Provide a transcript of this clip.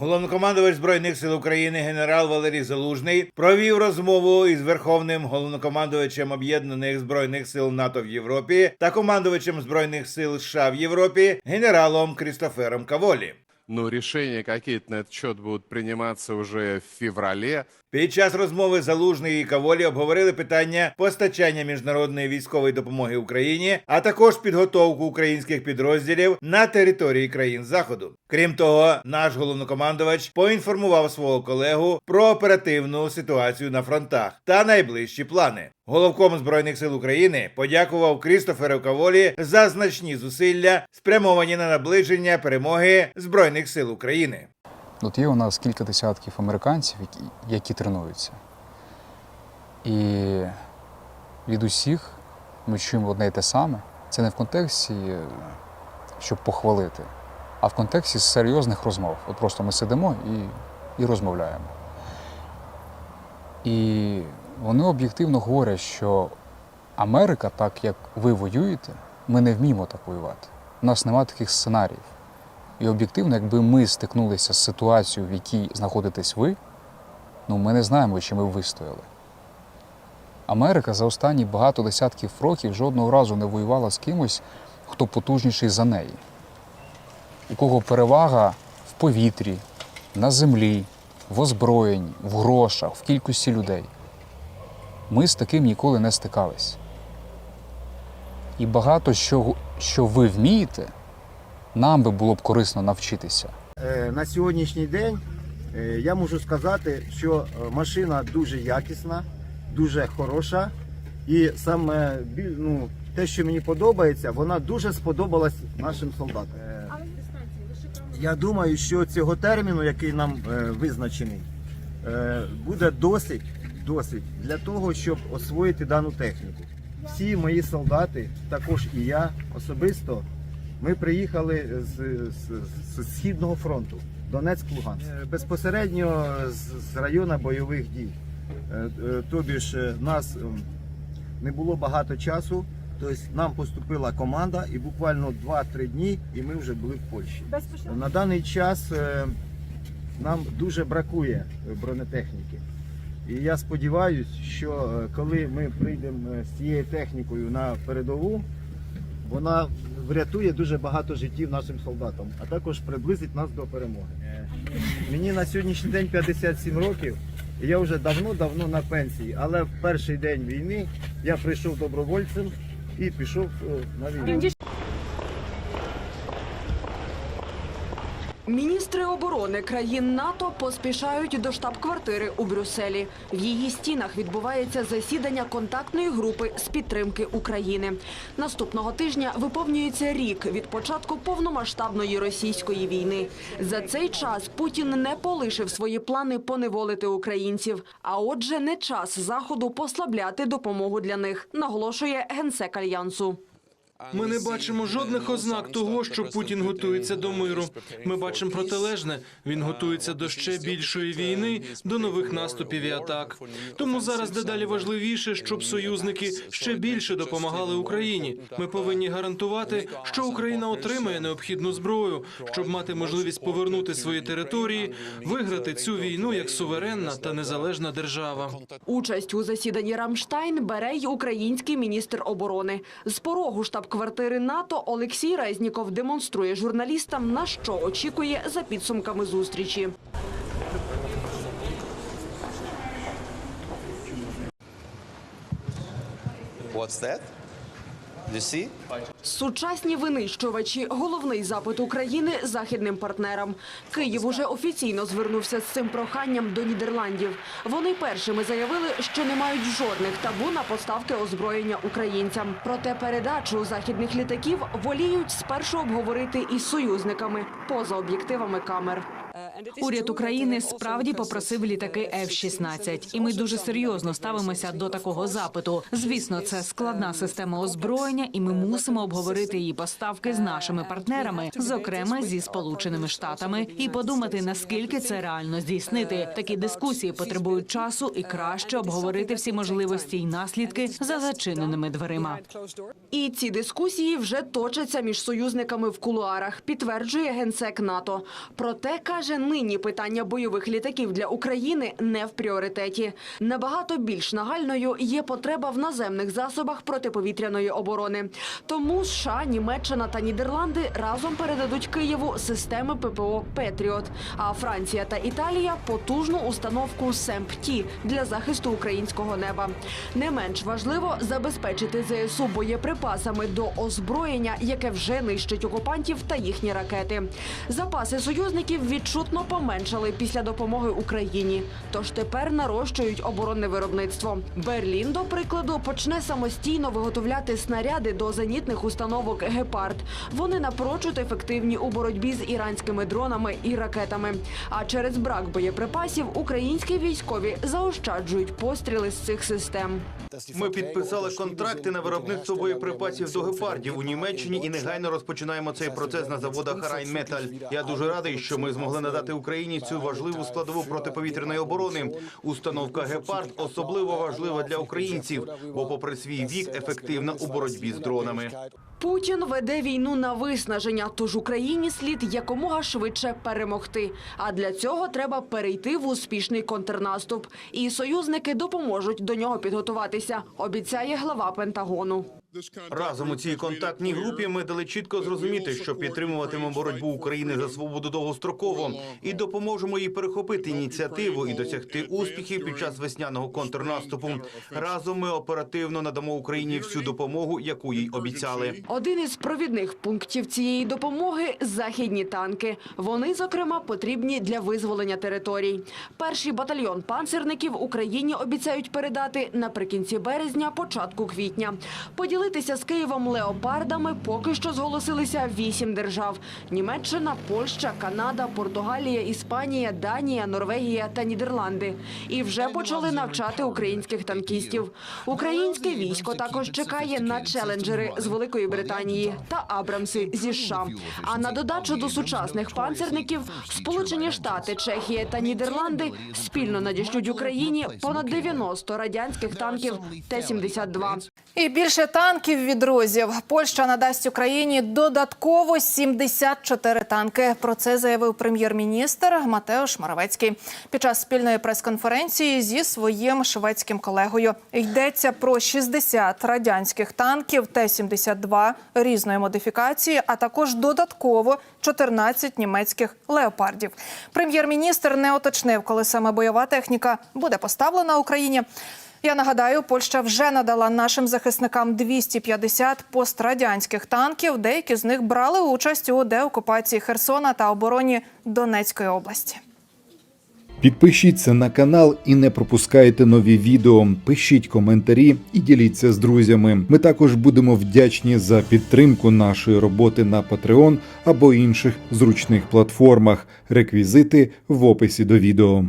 Головнокомандувач збройних сил України генерал Валерій Залужний провів розмову із верховним головнокомандувачем об'єднаних збройних сил НАТО в Європі та командувачем збройних сил США в Європі генералом Крістофером Каволі. Но решения какие-то на этот счет будут приниматься уже в феврале. Під час розмови Залужний і Каволі обговорили питання постачання міжнародної військової допомоги Україні, а також підготовку українських підрозділів на території країн Заходу. Крім того, наш головнокомандувач поінформував свого колегу про оперативну ситуацію на фронтах та найближчі плани. Головком збройних сил України подякував Крістоферу Каволі за значні зусилля, спрямовані на наближення перемоги збройних сил України. От є у нас кілька десятків американців, які, які тренуються. І від усіх ми чуємо одне й те саме. Це не в контексті, щоб похвалити, а в контексті серйозних розмов. От просто ми сидимо і, і розмовляємо. І вони об'єктивно говорять, що Америка, так як ви воюєте, ми не вміємо так воювати. У нас немає таких сценаріїв. І об'єктивно, якби ми стикнулися з ситуацією, в якій знаходитесь ви, ну ми не знаємо, чи ми вистояли. Америка за останні багато десятків років жодного разу не воювала з кимось, хто потужніший за неї, у кого перевага в повітрі, на землі, в озброєнні, в грошах, в кількості людей. Ми з таким ніколи не стикались. І багато що, що ви вмієте, нам би було б корисно навчитися. Е, На сьогоднішній день е, я можу сказати, що е, машина дуже якісна, дуже хороша. І саме біль- ну, те, що мені подобається, вона дуже сподобалась нашим солдатам. Я думаю, що цього терміну, який нам визначений, буде досить, досить для того, щоб освоїти дану техніку. Всі мої солдати, також і я особисто, ми приїхали з, з, з східного фронту Донецьк-Луганськ. Е, Безпосередньо з, з району бойових дій. Е, е, Тобі ж нас не було багато часу. Тобто нам поступила команда, і буквально 2-3 дні, і ми вже були в Польщі. На даний час нам дуже бракує бронетехніки. І я сподіваюся, що коли ми прийдемо з цією технікою на передову, вона врятує дуже багато життів нашим солдатам, а також приблизить нас до перемоги. Мені на сьогоднішній день 57 років, і я вже давно-давно на пенсії. Але в перший день війни я прийшов добровольцем і пішов е, на війну. Міністри оборони країн НАТО поспішають до штаб-квартири у Брюсселі. В її стінах відбувається засідання контактної групи з підтримки України. Наступного тижня виповнюється рік від початку повномасштабної російської війни. За цей час Путін не полишив свої плани поневолити українців. А отже, не час заходу послабляти допомогу для них, наголошує генсек альянсу. Ми не бачимо жодних ознак того, що Путін готується до миру. Ми бачимо протилежне. Він готується до ще більшої війни, до нових наступів і атак. Тому зараз дедалі важливіше, щоб союзники ще більше допомагали Україні. Ми повинні гарантувати, що Україна отримає необхідну зброю, щоб мати можливість повернути свої території, виграти цю війну як суверенна та незалежна держава. Участь у засіданні Рамштайн бере й український міністр оборони. З порогу штаб-квартири НАТО Олексій Резніков демонструє журналістам, на що очікує за підсумками зустрічі. What's that? Сучасні винищувачі – головний запит України західним партнерам. Київ уже офіційно звернувся з цим проханням до Нідерландів. Вони першими заявили, що не мають жодних табу на поставки озброєння українцям. Проте передачу західних літаків воліють спершу обговорити із союзниками поза об'єктивами камер. Уряд України справді попросив літаки F-16, і ми дуже серйозно ставимося до такого запиту. Звісно, це складна система озброєння, і ми мусимо обговорити її поставки з нашими партнерами, зокрема зі сполученими штатами, і подумати наскільки це реально здійснити. Такі дискусії потребують часу і краще обговорити всі можливості й наслідки за зачиненими дверима. І ці дискусії вже точаться між союзниками в кулуарах, підтверджує генсек НАТО. Проте, каже, нині питання бойових літаків для України не в пріоритеті. Набагато більш нагальною є потреба в наземних засобах протиповітряної оборони. Тому США, Німеччина та Нідерланди разом передадуть Києву системи ППО Петріот. А Франція та Італія потужну установку СЕМПТІ для захисту українського неба. Не менш важливо забезпечити ЗСУ боєприпасами до озброєння, яке вже нищить окупантів та їхні ракети. Запаси союзників відчутно поменшали після допомоги Україні. Тож тепер нарощують оборонне виробництво. Берлін, до прикладу, почне самостійно виготовляти снаряди до зенітних установок Гепард. Вони напрочуд ефективні у боротьбі з іранськими дронами і ракетами. А через брак боєприпасів українські військові заощаджують постріли з цих систем. Ми підписали контракти на виробництво боєприпасів до гепардів у Німеччині і негайно розпочинаємо цей процес на заводах Райнметаль. Я дуже радий, що ми змогли надати Україні цю важливу складову протиповітряної оборони. Установка гепард особливо важлива для українців, бо, попри свій вік, ефективна у боротьбі з дронами. Путін веде війну на виснаження, тож Україні слід якомога швидше перемогти. А для цього треба перейти в успішний контрнаступ. І союзники допоможуть до нього підготуватися, обіцяє глава Пентагону. Разом у цій контактній групі ми дали чітко зрозуміти, що підтримуватимемо боротьбу України за свободу довгостроково і допоможемо їй перехопити ініціативу і досягти успіхів під час весняного контрнаступу. Разом ми оперативно надамо Україні всю допомогу, яку їй обіцяли. Один із провідних пунктів цієї допомоги західні танки. Вони, зокрема, потрібні для визволення територій. Перший батальйон панцерників Україні обіцяють передати наприкінці березня, початку квітня. Поділитися з Києвом леопардами поки що зголосилися вісім держав: Німеччина, Польща, Канада, Португалія, Іспанія, Данія, Норвегія та Нідерланди. І вже почали навчати українських танкістів. Українське військо також чекає на челенджери з Великої Британії та Абрамси зі США. А на додачу до сучасних панцерників Сполучені Штати, Чехія та Нідерланди спільно надішлють Україні понад 90 радянських танків Т-72. І більше танків від друзів. Польща надасть Україні додатково 74 танки. Про це заявив прем'єр-міністр Матеуш Моравецький під час спільної прес-конференції зі своїм шведським колегою. Йдеться про 60 радянських танків Т-72 різної модифікації, а також додатково 14 німецьких леопардів. Прем'єр-міністр не уточнив, коли саме бойова техніка буде поставлена Україні. Я нагадаю, Польща вже надала нашим захисникам 250 пострадянських танків. Деякі з них брали участь у деокупації Херсона та обороні Донецької області. Підпишіться на канал і не пропускайте нові відео. Пишіть коментарі і діліться з друзями. Ми також будемо вдячні за підтримку нашої роботи на Patreon або інших зручних платформах. Реквізити в описі до відео.